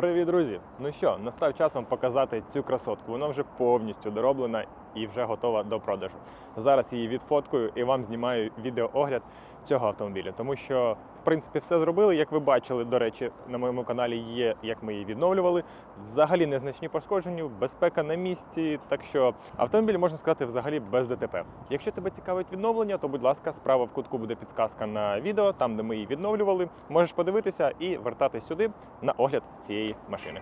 Привіт, друзі! Ну що, настав час вам показати цю красотку. Вона вже повністю дороблена і вже готова до продажу. Зараз її відфоткую і вам знімаю відеоогляд цього автомобіля, тому що в принципі все зробили. Як ви бачили, до речі, на моєму каналі є, як ми її відновлювали. Взагалі незначні пошкодження, безпека на місці. Так що автомобіль можна сказати взагалі без ДТП. Якщо тебе цікавить відновлення, то будь ласка, справа в кутку буде підсказка на відео, там де ми її відновлювали. Можеш подивитися і вертатись сюди на огляд цієї maszyny.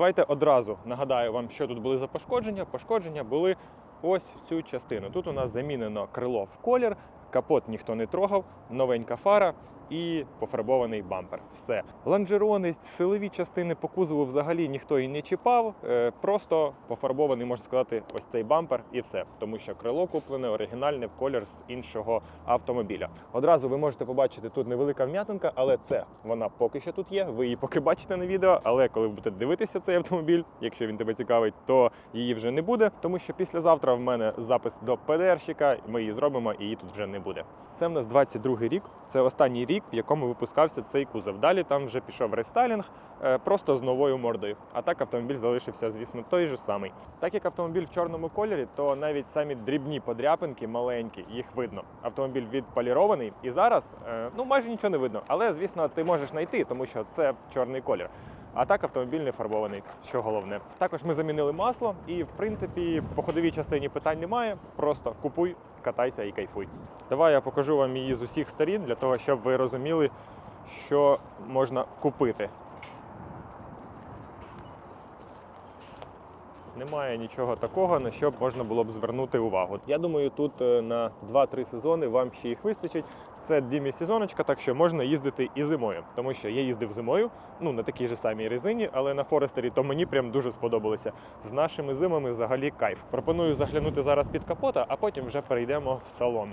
Давайте одразу нагадаю вам, що тут були за пошкодження. Пошкодження були ось в цю частину. Тут у нас замінено крило в колір, капот ніхто не трогав, новенька фара і пофарбований бампер. Все. Лонжерони, силові частини по кузову взагалі ніхто і не чіпав. е, Просто пофарбований, можна сказати, ось цей бампер і все. Тому що крило куплене оригінальне в колір з іншого автомобіля. Одразу ви можете побачити тут невелика вм'ятинка, але це вона поки що тут є. Ви її поки бачите на відео. Але коли ви будете дивитися цей автомобіль, якщо він тебе цікавить, то її вже не буде. Тому що післязавтра в мене запис до ПДРщика, ми її зробимо, і її тут вже не буде. Це в нас 22-й рік. Це останній рік, в якому випускався цей кузов. Далі там вже пішов рестайлінг, е, просто з новою мордою. А так автомобіль залишився, звісно, той же самий. Так як автомобіль в чорному кольорі, то навіть самі дрібні подряпинки, маленькі, їх видно. Автомобіль відполірований, і зараз е, ну майже нічого не видно. Але звісно, ти можеш знайти, тому що це чорний колір. А так автомобіль не фарбований, що головне. Також ми замінили масло, і в принципі по ходовій частині питань немає. Просто купуй, катайся і кайфуй. Давай я покажу вам її з усіх сторін для того, щоб ви розуміли, що можна купити. Немає нічого такого, на що можна було б звернути увагу. Я думаю, тут е, на 2-3 сезони вам ще їх вистачить. Це дімі сезоночка, так що можна їздити і зимою, тому що я їздив зимою, ну на такій же самій резині, але на Форестері то мені прям дуже сподобалося. З нашими зимами взагалі кайф. Пропоную заглянути зараз під капота, а потім вже перейдемо в салон.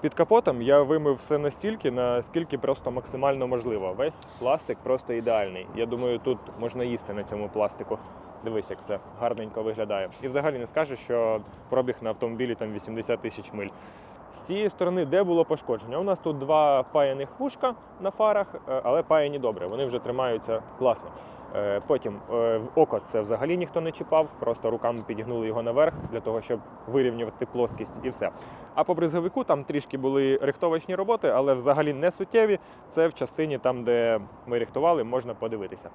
Під капотом я вимив все настільки, наскільки просто максимально можливо. Весь пластик просто ідеальний. Я думаю, тут можна їсти на цьому пластику. Дивись, як все гарненько виглядає. І взагалі не скажеш, що пробіг на автомобілі там 80 тисяч миль. З цієї сторони, де було пошкодження? У нас тут два паяних вушка на фарах, е, але паяні добре, вони вже тримаються класно. Е, Потім е, око це взагалі ніхто не чіпав, просто руками підігнули його наверх для того, щоб вирівнювати плоскість і все. А по бризовику там трішки були рихтовочні роботи, але взагалі не суттєві. Це в частині там, де ми рихтували, можна подивитися.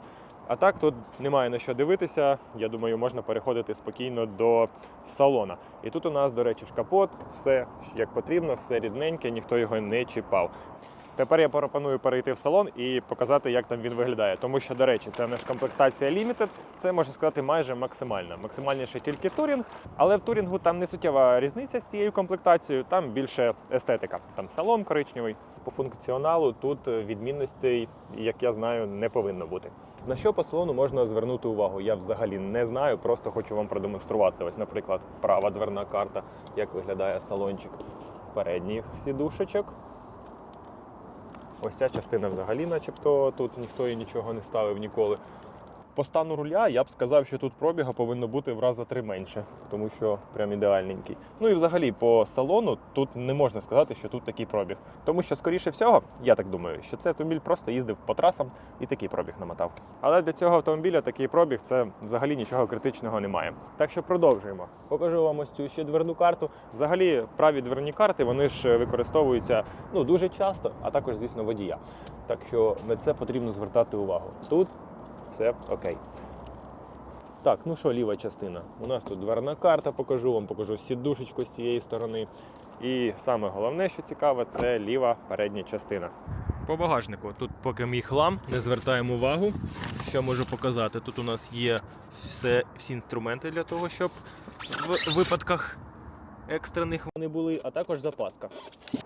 А так тут немає на що дивитися. Я думаю, можна переходити спокійно до салона. І тут у нас, до речі, шкапот, все як потрібно, все рідненьке, ніхто його не чіпав. Тепер я пропоную перейти в салон і показати, як там він виглядає. Тому що, до речі, це наша комплектація Limited, це можна сказати майже максимальна. Максимальніше тільки турінг, але в турінгу там не суттєва різниця з цією комплектацією, там більше естетика. Там салон коричневий. По функціоналу тут відмінностей, як я знаю, не повинно бути. На що по салону можна звернути увагу? Я взагалі не знаю, просто хочу вам продемонструвати. Ось, наприклад, права дверна карта, як виглядає салончик передніх сідушечок. Ось ця частина взагалі, начебто, тут ніхто і нічого не ставив ніколи. По стану руля я б сказав, що тут пробіга повинно бути в рази три менше, тому що прям ідеальненький. Ну і взагалі по салону тут не можна сказати, що тут такий пробіг. Тому що, скоріше всього, я так думаю, що цей автомобіль просто їздив по трасам і такий пробіг намотав. Але для цього автомобіля такий пробіг це взагалі нічого критичного немає. Так що продовжуємо. Покажу вам ось цю ще дверну карту. Взагалі, праві дверні карти вони ж використовуються ну дуже часто, а також, звісно, водія. Так що на це потрібно звертати увагу. Тут все окей. Так, ну що, ліва частина. У нас тут дверна карта, покажу вам, покажу сідушечку з цієї сторони. І саме головне, що цікаво, це ліва передня частина. По багажнику. Тут поки мій хлам, не звертаємо увагу. Що можу показати? Тут у нас є все, всі інструменти для того, щоб в випадках екстрених вони були, а також запаска.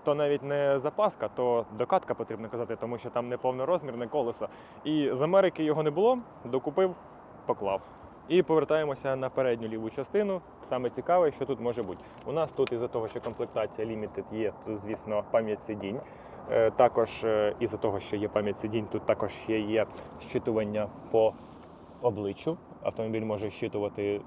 То навіть не запаска, то докатка потрібно казати, тому що там не повнорозмірне колесо. І з Америки його не було, докупив, поклав. І повертаємося на передню ліву частину. Саме цікаве, що тут може бути. У нас тут із-за того, що комплектація Limited є, то, звісно, пам'ять сидінь. Е, Також е, із-за того, що є пам'ять сидінь, тут також ще є щитування по обличчю. Автомобіль може щитувати, е,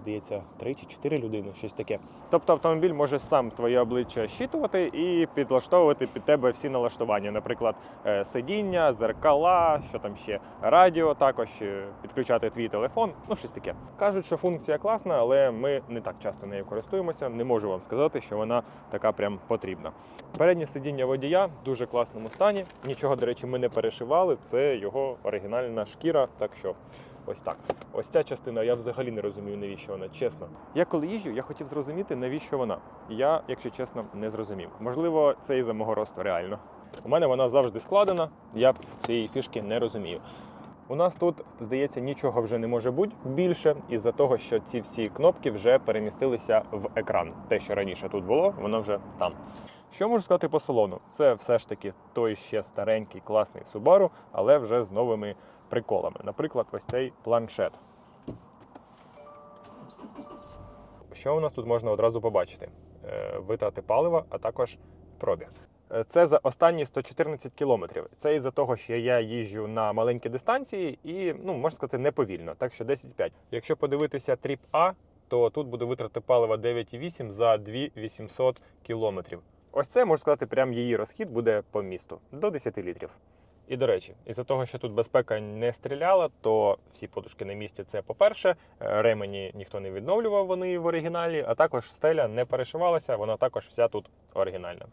здається, 3 чи 4 людини, щось таке. Тобто автомобіль може сам твоє обличчя щитувати і підлаштовувати під тебе всі налаштування, наприклад, е, сидіння, зеркала, що там ще, радіо, також е, підключати твій телефон, ну щось таке. Кажуть, що функція класна, але ми не так часто нею користуємося. Не можу вам сказати, що вона така прям потрібна. Переднє сидіння водія в дуже класному стані. Нічого, до речі, ми не перешивали. Це його оригінальна шкіра. Так що ось так. Ось ця частина я взагалі не розумію, навіщо вона. Чесно. Я коли їжджу, я хотів зрозуміти, навіщо вона. Я, якщо чесно, не зрозумів. Можливо, це із-за мого росту, реально. У мене вона завжди складена. Я цієї фішки не розумію. У нас тут, здається, нічого вже не може бути більше, із-за того, що ці всі кнопки вже перемістилися в екран. Те, що раніше тут було, воно вже там. Що можу сказати по салону? Це все ж таки той ще старенький класний Subaru, але вже з новими приколами. Наприклад, ось цей планшет. Що у нас тут можна одразу побачити? Е, Витрати палива, а також пробіг. Е, Це за останні 114 кілометрів. Це із-за того, що я їжджу на маленькі дистанції і, ну, можна сказати, не повільно, так що 10-5. Якщо подивитися тріп А, то тут буде витрати палива 9,8 за 2800 кілометрів. Ось це можна сказати, прям її розхід буде по місту до 10 літрів. І до речі, із-за того, що тут безпека не стріляла, то всі подушки на місці. Це по-перше, Е, ремені ніхто не відновлював вони в оригіналі, а також стеля не перешивалася, вона також вся тут оригінальна.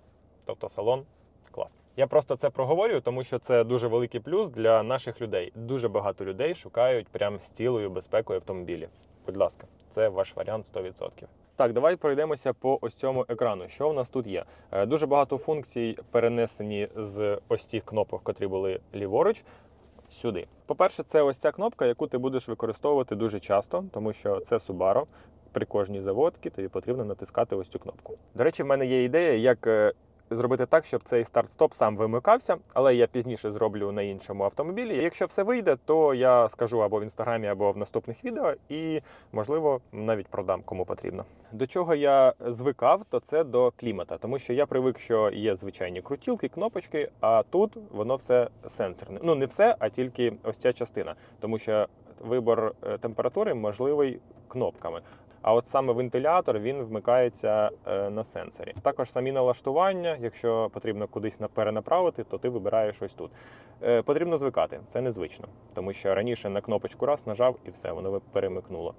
Тобто салон клас. Я просто це проговорюю, тому що це дуже великий плюс для наших людей. Дуже багато людей шукають прям з цілою безпекою автомобілі. Будь ласка, це ваш варіант 100%. Так, давай пройдемося по ось цьому екрану. Що в нас тут є? Е, Дуже багато функцій перенесені з ось цих кнопок, котрі були ліворуч. Сюди. По-перше, це ось ця кнопка, яку ти будеш використовувати дуже часто, тому що це Subaru. При кожній заводці тобі потрібно натискати ось цю кнопку. До речі, в мене є ідея, як е, зробити так, щоб цей старт-стоп сам вимикався, але я пізніше зроблю на іншому автомобілі. Якщо все вийде, то я скажу або в інстаграмі, або в наступних відео, і можливо навіть продам кому потрібно. До чого я звикав, то це до клімата, тому що я привик, що є звичайні крутілки, кнопочки, а тут воно все сенсорне. Ну не все, а тільки ось ця частина, тому що вибор е, температури можливий кнопками. А от саме вентилятор він вмикається е, на сенсорі. Також самі налаштування, якщо потрібно кудись на- перенаправити, то ти вибираєш ось тут. Е, Потрібно звикати, це незвично, тому що раніше на кнопочку раз нажав і все, воно перемикнуло.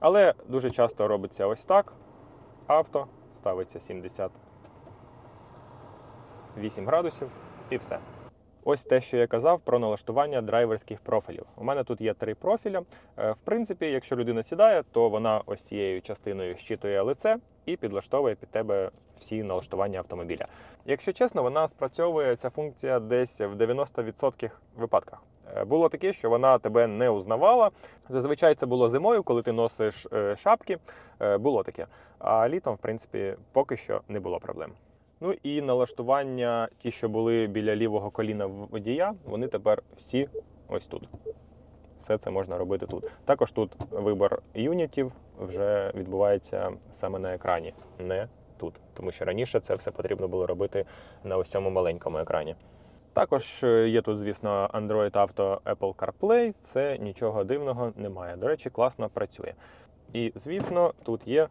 Але дуже часто робиться ось так. Авто ставиться 78 градусів і все. Ось те, що я казав про налаштування драйверських профілів. У мене тут є три профіля. Е, В принципі, якщо людина сідає, то вона ось цією частиною щитує лице і підлаштовує під тебе всі налаштування автомобіля. Якщо чесно, вона спрацьовує ця функція десь в 90% випадках. Е, Було таке, що вона тебе не узнавала. Зазвичай це було зимою, коли ти носиш е, шапки. Було таке. А літом, в принципі, поки що не було проблем. Ну і налаштування, ті, що були біля лівого коліна водія, вони тепер всі ось тут. Все це можна робити тут. Також тут вибор юнітів вже відбувається саме на екрані, не тут. Тому що раніше це все потрібно було робити на ось цьому маленькому екрані. Також е, є тут, звісно, Android Auto Apple CarPlay. Це нічого дивного немає. До речі, класно працює. І, звісно, тут є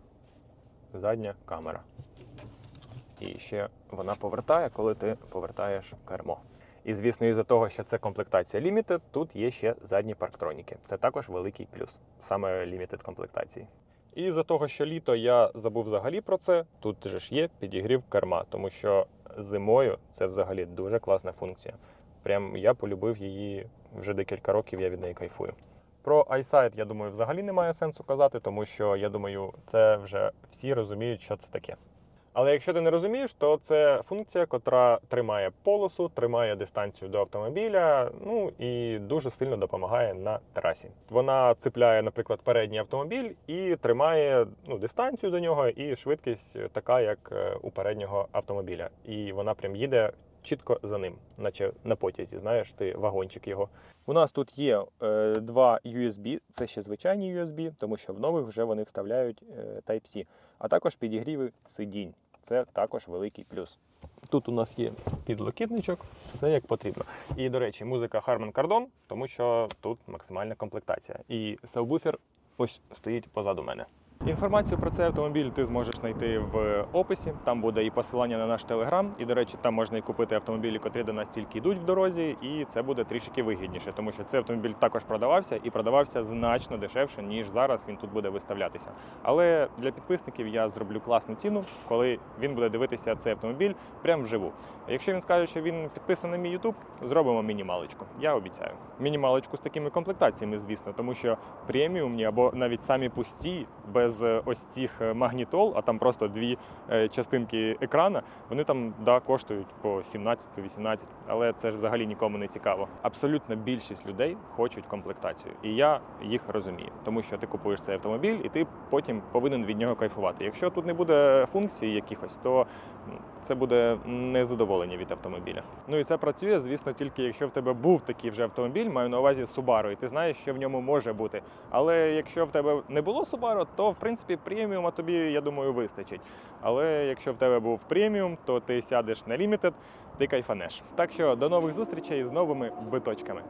задня камера. І ще вона повертає, коли ти повертаєш кермо. І звісно, із-за того, що це комплектація Limited, тут є ще задні парктроніки. Це також великий плюс, саме Limited комплектації. І з-за того, що літо я забув взагалі про це, тут же ж є підігрів керма, тому що зимою це взагалі дуже класна функція. Прям я полюбив її вже декілька років, я від неї кайфую. Про iSight, я думаю, взагалі немає сенсу казати, тому що я думаю, це вже всі розуміють, що це таке. Але якщо ти не розумієш, то це функція, котра тримає полосу, тримає дистанцію до автомобіля, ну і дуже сильно допомагає на трасі. Вона цепляє, наприклад, передній автомобіль і тримає ну, дистанцію до нього, і швидкість така, як е, у переднього автомобіля. І вона прям їде чітко за ним, наче на потязі. Знаєш, ти вагончик його. У нас тут є е, два USB, це ще звичайні USB, тому що в нових вже вони вставляють е, Type-C, а також підігріви сидінь. Це також великий плюс. Тут у нас є підлокітничок, все як потрібно. І, до речі, музика Harman Kardon, тому що тут максимальна комплектація. І сабвуфер ось стоїть позаду мене. Інформацію про цей автомобіль ти зможеш знайти в описі. Там буде і посилання на наш телеграм. І, до речі, там можна і купити автомобілі, котрі до нас тільки йдуть в дорозі, і це буде трішки вигідніше, тому що цей автомобіль також продавався і продавався значно дешевше, ніж зараз він тут буде виставлятися. Але для підписників я зроблю класну ціну, коли він буде дивитися цей автомобіль прямо вживу. Якщо він скаже, що він підписаний на мій YouTube, зробимо мінімалочку. Я обіцяю. Мінімалочку з такими комплектаціями, звісно, тому що преміумні або навіть самі пусті, без е, ось цих е, магнітол, а там просто дві е, частинки екрана, вони там да, коштують по 17-18, по 18, але це ж взагалі нікому не цікаво. Абсолютно більшість людей хочуть комплектацію, і я їх розумію, тому що ти купуєш цей автомобіль, і ти потім повинен від нього кайфувати. Якщо тут не буде функцій якихось, то це буде незадоволення від автомобіля. Ну і це працює, звісно, тільки якщо в тебе був такий вже автомобіль, маю на увазі Subaru, і ти знаєш, що в ньому може бути. Але якщо в тебе не було Subaru, то в принципі преміума тобі, я думаю, вистачить. Але якщо в тебе був преміум, то ти сядеш на лімітед, ти кайфанеш. Так що до нових зустрічей з новими биточками.